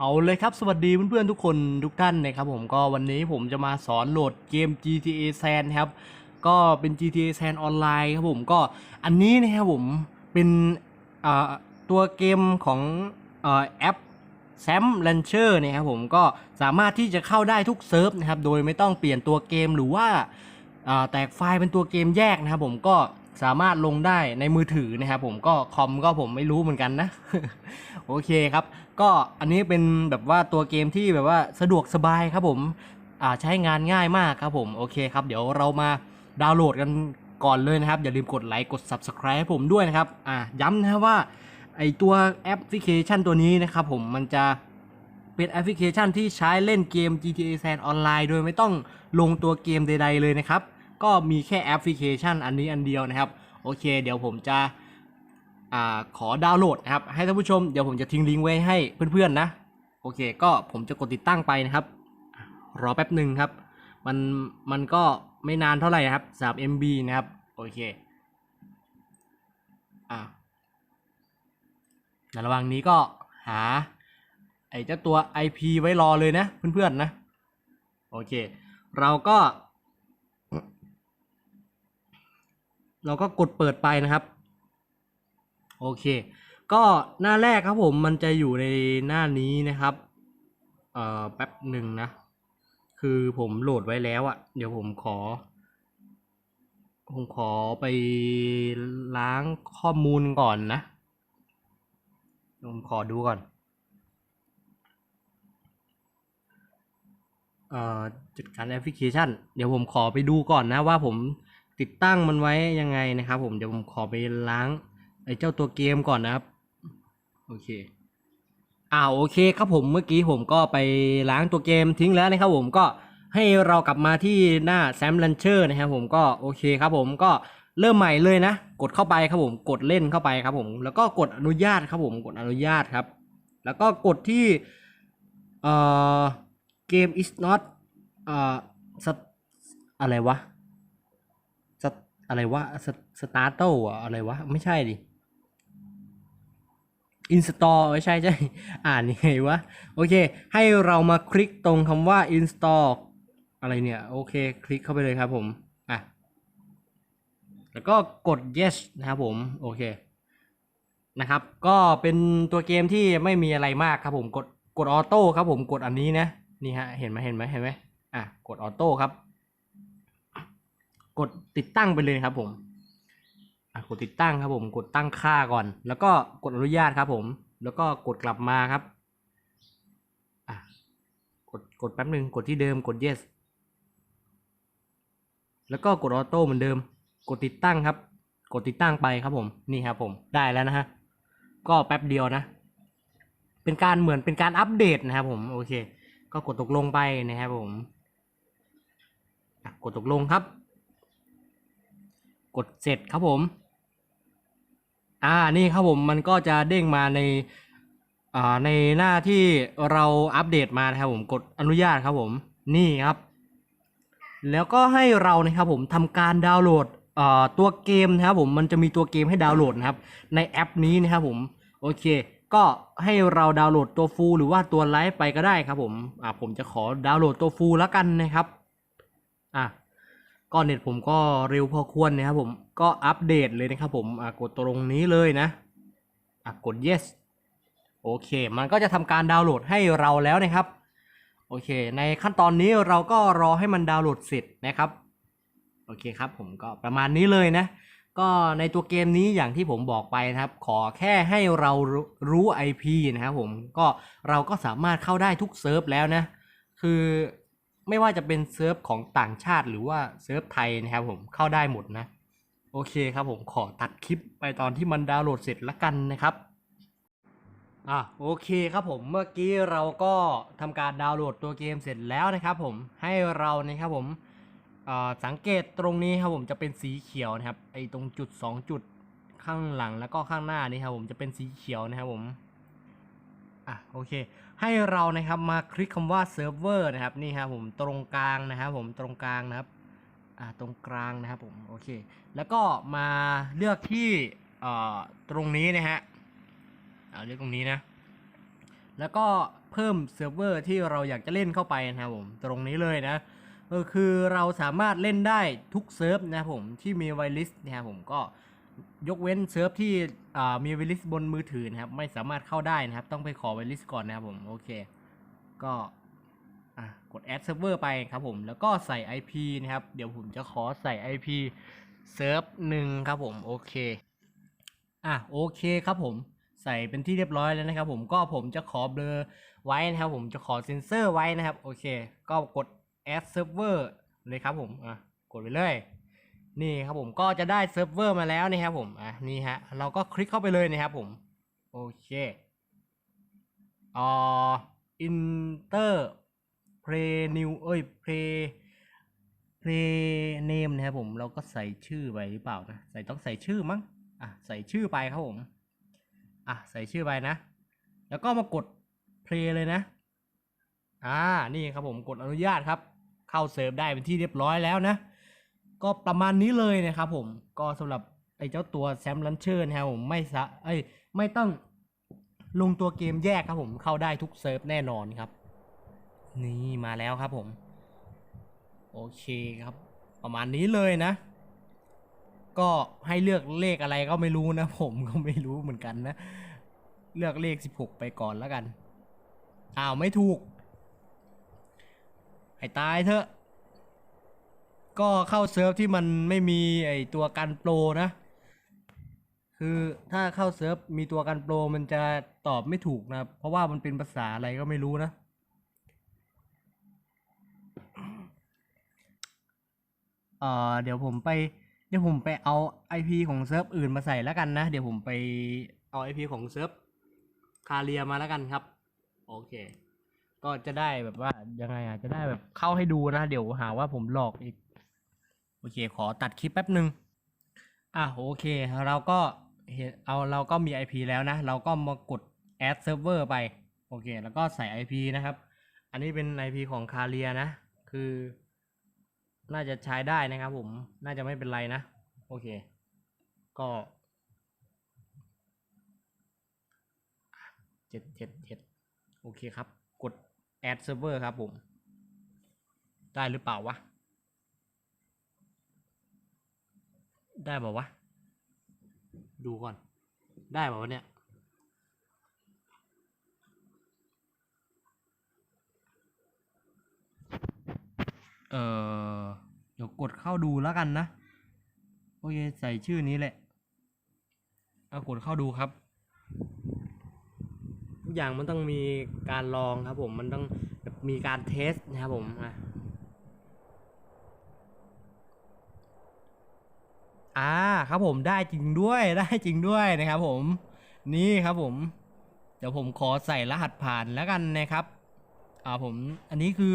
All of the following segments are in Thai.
เอาเลยครับสวัสดีเพื่อนๆทุกคนทุกท่านนะครับผมก็วันนี้ผมจะมาสอนโหลดเกม GTA San ครับก็เป็น GTA San ออนไลน์ครับผมก็อันนี้นะครับผมเป็นตัวเกมของอแอป Sam Launcher นี่ยครับผมก็สามารถที่จะเข้าได้ทุกเซิร์ฟนะครับโดยไม่ต้องเปลี่ยนตัวเกมหรือว่าแตกไฟล์เป็นตัวเกมแยกนะครับผมก็สามารถลงได้ในมือถือนะครับผมก็คอมก็ผมไม่รู้เหมือนกันนะ โอเคครับ ก็อันนี้เป็นแบบว่าตัวเกมที่แบบว่าสะดวกสบายครับผมอ่าใช้งานง่ายมากครับผมโอเคครับ เดี๋ยวเรามาดาวน์โหลดกันก่อนเลยนะครับ อย่าลืมกดไลค์กด Subscribe ให้ผมด้วยนะครับอ่าย้ำนะว่าไอตัวแอปพลิเคชันตัวนี้นะครับผมมันจะเป็นแอปพลิเคชันที่ใช้เล่นเกม GTA San ออนไลน์โดยไม่ต้องลงตัวเกมใด ๆ เลยนะครับ ก็มีแค่แอปพลิเคชันอันนี้อันเดียวนะครับ โอเค เดี๋ยวผมจะ อ่าขอดาวน์โหลดนะครับ ให้ท่านผู้ชมเดี๋ยวผมจะทิ้งลิงก์ไว้ให้เพื่อนๆนะ โอเค ก็ผมจะกดติดตั้งไปนะครับ รอแป๊บหนึ่งครับ มันมันก็ไม่นานเท่าไหร่นะครับ 3 MB นะครับ โอเค อ่าในระหว่างนี้ก็หา ไอ้เจ้าตัว IP ไว้รอเลยนะ เพื่อนๆนะ โอเค เราก็ เราก็กดเปิดไปนะครับ โอเค ก็หน้าแรกครับผมมันจะอยู่ในหน้านี้นะครับ เอ่อแป๊บหนึ่งนะ คือผมโหลดไว้แล้วอะ่ะเดี๋ยวผมขอ ผมขอไปล้างข้อมูลก่อนนะ ผมขอดูก่อน เอ่อจัดการแอปพลิเคชัน เดี๋ยวผมขอไปดูก่อนนะว่าผมติดตั้งมันไว้ยังไงนะครับผมเดี๋ยวผมขอไปล้าง ไอ้เจ้าตัวเกมก่อนนะครับ โอเคอ่าโอเคครับผมเมื่อกี้ผมก็ไปล้างตัวเกมทิ้งแล้วนะครับผมก็ให้เรากลับมาที่หน้า Sam Launcher นะครับผมก็โอเคครับผมก็เริ่มใหม่เลยนะ กดเข้าไปครับผมกดเล่นเข้าไปครับผมแล้วก็กดอนุญาตครับผมกดอนุญาตครับ แล้วก็กดที่เอ่อ game is not เอ่ออะไรวะ st- อะไรวะ st- start อะอะไรวะ ไม่ใช่ดิ install ไม่ใช่ใช่ อ่านยังไงวะ โอเค ให้เรามาคลิกตรงคำว่า install อะไรเนี่ย โอเค คลิกเข้าไปเลยครับผม อะ แล้วก็กด yes นะครับผม โอเค นะครับ ก็เป็นตัวเกมที่ไม่มีอะไรมากครับผม กด กดออโต้ครับผม กดอันนี้นะ นี่ฮะ เห็นไหมเห็นไหมเห็นไหมอะ กดออโต้ครับ กดติดตั้งไปเลยครับผม กดติดตั้งครับผมกดตั้งค่าก่อน แล้วก็กดอนุญาตครับผม แล้วก็กดกลับมาครับกดกดแป๊บหนึ่งกดที่เดิมกด yes แล้วก็กดออโต้เหมือนเดิม กดติดตั้งครับ กดติดตั้งไปครับผมนี่ครับผมได้แล้วนะฮะก็แป๊บเดียวนะ เป็นการเหมือนเป็นการอัปเดตนะครับผมโอเค ก็กดตกลงไปนะครับผมกดตกลงครับ กดเสร็จครับผม อ่านี่ครับผมมันก็จะเด้งมาในอ่าในหน้าที่เราอัปเดตมานะครับผมกดอนุญาตครับผมนี่ครับ แล้วก็ให้เรานะครับผมทำการดาวน์โหลดอ่าตัวเกมนะครับผมมันจะมีตัวเกมให้ดาวน์โหลดนะครับในแอปนี้นะครับผมโอเค ก็ให้เราดาวน์โหลดตัวฟูลหรือว่าตัวไลฟ์ไปก็ได้ครับผมอ่าผมจะขอดาวน์โหลดตัวฟูลแล้วกันนะครับอะ ก็เน็ตผมก็เร็วพอควรนะครับผมก็อัปเดตเลยนะครับผมกดตรงนี้เลยนะกด yes โอเค มันก็จะทำการดาวน์โหลดให้เราแล้วนะครับ โอเค ในขั้นตอนนี้เราก็รอให้มันดาวน์โหลดเสร็จนะครับ โอเคครับผมก็ประมาณนี้เลยนะ ก็ในตัวเกมนี้อย่างที่ผมบอกไปนะครับ ขอแค่ให้เรารู้รู้ IP นะครับผม ก็เราก็สามารถเข้าได้ทุกเซิร์ฟแล้วนะ คือ ไม่ว่าจะเป็นเซิร์ฟของต่างชาติหรือว่าเซิร์ฟไทยนะครับผมเข้าได้หมดนะ โอเคครับผมขอตัดคลิปไปตอนที่มันดาวน์โหลดเสร็จละกันนะครับอะโอเคครับผมเมื่อกี้เราก็ทำการดาวน์โหลดตัวเกมเสร็จแล้วนะครับผมให้เรานะครับผมสังเกตตรงนี้ครับผมจะเป็นสีเขียวนะครับไอตรงจุด 2 จุดข้างหลังแล้วก็ข้างหน้านี่ครับผมจะเป็นสีเขียวนะครับผม อะโอเค ให้เรานะครับมาคลิกคำว่าเซิร์ฟเวอร์นะครับนี่ครับผมตรงกลางนะครับผมตรงกลางนะครับอ่าตรงกลางนะครับผมโอเค แล้วก็มาเลือกที่เอ่อตรงนี้นะฮะเอาเลือกตรงนี้นะ แล้วก็เพิ่มเซิร์ฟเวอร์ที่เราอยากจะเล่นเข้าไปนะครับผมตรงนี้เลยนะก็คือเราสามารถเล่นได้ทุกเซิร์ฟนะครับผมที่มีไวลิสนะครับผมก็ยกเว้นเซิร์ฟที่ มีไวลิสบนมือถือนะครับ ไม่สามารถเข้าได้นะครับ ต้องไปขอไวลิสก่อนนะครับผมโอเค ก็กด add server ไปครับผม แล้วก็ใส่ IP นะครับ เดี๋ยวผมจะขอใส่ IP เซิร์ฟหนึ่งครับผมโอเค อะโอเคครับผมใส่เป็นที่เรียบร้อยแล้วนะครับ ผมก็ผมจะขอเบลอไว้นะครับ ผมจะขอเซ็นเซอร์ไว้นะครับโอเค ก็กด add server เลยครับผมอะกดไปเลย นี่ครับผมก็จะได้เซิร์ฟเวอร์มาแล้วนะครับผมอะนี่ฮะเราก็คลิกเข้าไปเลยนะครับผมโอเคอ่า inter play new เอ้ย play play name นะครับผมเราก็ใส่ชื่อไปหรือเปล่านะใส่ต้องใส่ชื่อมั้งอะใส่ชื่อไปครับผมอะใส่ชื่อไปนะ แล้วก็มากด play เลยนะอ่านี่ครับผมกดอนุญาตครับ เข้าเซิร์ฟได้เป็นที่เรียบร้อยแล้วนะ ก็ประมาณนี้เลยนะครับผมก็สำหรับไอ้เจ้าตัวแซมลันเชอร์นะครับผมไม่ซะเอ้ยไม่ต้องลงตัวเกมแยกครับผมเข้าได้ทุกเซิร์ฟแน่นอนครับ นี่มาแล้วครับผม โอเคครับ ประมาณนี้เลยนะ ก็ให้เลือกเลขอะไรก็ไม่รู้นะ ผมก็ไม่รู้เหมือนกันนะ เลือกเลขสิบหกไปก่อนแล้วกันอ้าวไม่ถูก ให้ตายเถอะ ก็เข้าเซิร์ฟที่มันไม่มีไอตัวกันโปรนะ คือถ้าเข้าเซิร์ฟมีตัวกันโปรมันจะตอบไม่ถูกนะเพราะว่ามันเป็นภาษาอะไรก็ไม่รู้นะ เอ่อเดี๋ยวผมไป เดี๋ยวผมไปเอา IP ของเซิร์ฟอื่นมาใส่แล้วกันนะ เดี๋ยวผมไปเอา IP ของเซิร์ฟคาเรียมาแล้วกันครับ โอเค ก็จะได้แบบว่ายังไงอะจะได้แบบเข้าให้ดูนะ เดี๋ยวหาว่าผมหลอกอีก โอเค ขอตัดคลิปแป๊บหนึ่งอะโอเค เราก็เห็นเอาเราก็มี IP แล้วนะ เราก็มากด add server ไป โอเค แล้วก็ใส่ IP นะครับ อันนี้เป็น IP ของคาเรียนะ คือ น่าจะใช้ได้นะครับผม น่าจะไม่เป็นไรนะ โอเค ก็เจ็ดเจ็ดเจ็ดโอเคครับ กด add server ครับผม ได้หรือเปล่าวะ ได้เปล่าวะ ดูก่อน ได้เปล่าวะเนี่ย เออเดี๋ยวกดเข้าดูแล้วกันนะ โอเค ใส่ชื่อนี้แหละ เอากดเข้าดูครับ ทุกอย่างมันต้องมีการลองครับผม มันต้องแบบมีการเทสนะครับผมอะ อ่าครับผมได้จริงด้วยได้จริงด้วยนะครับผมนี่ครับผม เดี๋ยวผมขอใส่รหัสผ่านแล้วกันนะครับอ่าผมอันนี้คือ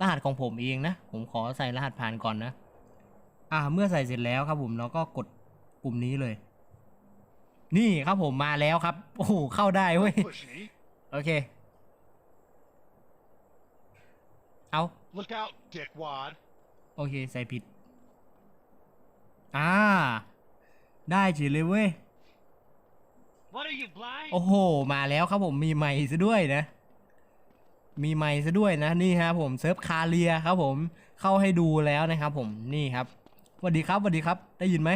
รหัสของผมเองนะ ผมขอใส่รหัสผ่านก่อนนะ อ่าเมื่อใส่เสร็จแล้วครับผมเราก็กดปุ่มนี้เลย นี่ครับผมมาแล้วครับ โอ้โหเข้าได้เว้ย Pushy. โอเค เอา Look out, dickwad. โอเคใส่ผิด อ่า ได้เฉยเลยเว้ย What are you blind? โอ้โห มาแล้วครับผมมีไมค์ซะด้วยนะ มีไมค์ซะด้วยนะนี่ครับผมเซิร์ฟคาเรียครับผมเข้าให้ดูแล้วนะครับผมนี่ครับสวัสดีครับสวัสดีครับ ได้ยินไหม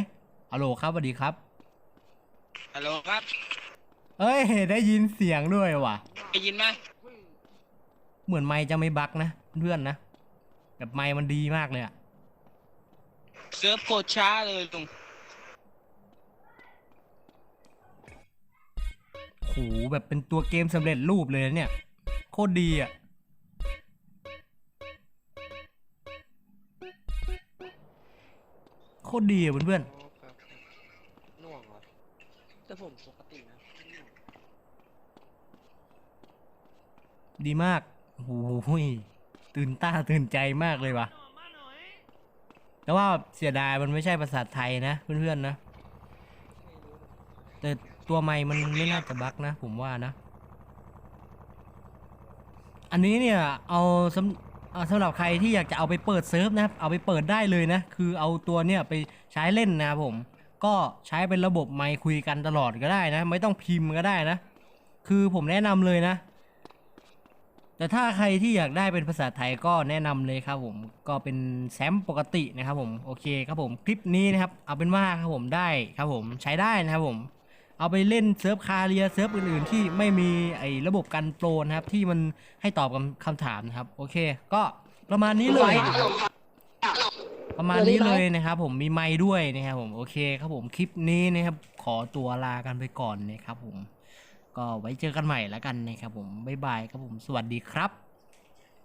ฮัลโหลครับสวัสดีครับฮัลโหลครับ เอ้ย ได้ยินเสียงด้วยว่ะ ได้ยินไหมเหมือนไมค์จะไม่บักนะ เพื่อนๆนะแบบไมค์มันดีมากเลยอะ เซิร์ฟโคตรช้าเลยลุงโหแบบเป็นตัวเกมสำเร็จรูปเลยนะเนี่ย โคตรดีอะโคตรดีอะเพื่อนน่วงเหรอแต่ผมปกตินะๆดีมากโอ้โหตื่นตาตื่นใจมากเลยว่ะ แต่ว่าเสียดายมันไม่ใช่ภาษาไทยนะ เพื่อนๆนะ แต่ตัวไม้มันไม่น่าจะบั๊กนะ ผมว่านะ อันนี้เนี่ย เอาสำเอาสำหรับใครที่อยากจะเอาไปเปิดเซิร์ฟนะครับ เอาไปเปิดได้เลยนะ คือเอาตัวเนี่ยไปใช้เล่นนะครับผม ก็ใช้เป็นระบบไมค์คุยกันตลอดก็ได้นะ ไม่ต้องพิมพ์ก็ได้นะ คือผมแนะนำเลยนะ แต่ถ้าใครที่อยากได้เป็นภาษาไทยก็แนะนำเลยครับผมก็เป็นแซมปกตินะครับผมโอเคครับผมคลิปนี้นะครับเอาเป็นว่าครับผมได้ครับผมใช้ได้นะครับผมเอาไปเล่นเซิร์ฟคาเรียเซิร์ฟอื่นๆ ที่ไม่มีไอ้ระบบกันโปรนะครับ ที่มันให้ตอบคำคำถามนะครับ โอเค ก็ประมาณนี้เลย ประมาณนี้เลยนะครับ ผมมีไม้ด้วยนะครับผมโอเคครับผมคลิปนี้นะครับ ขอตัวลากันไปก่อนนะครับผม ก็ไว้เจอกันใหม่แล้วกันนะครับผมบ๊ายบายครับผมสวัสดีครับ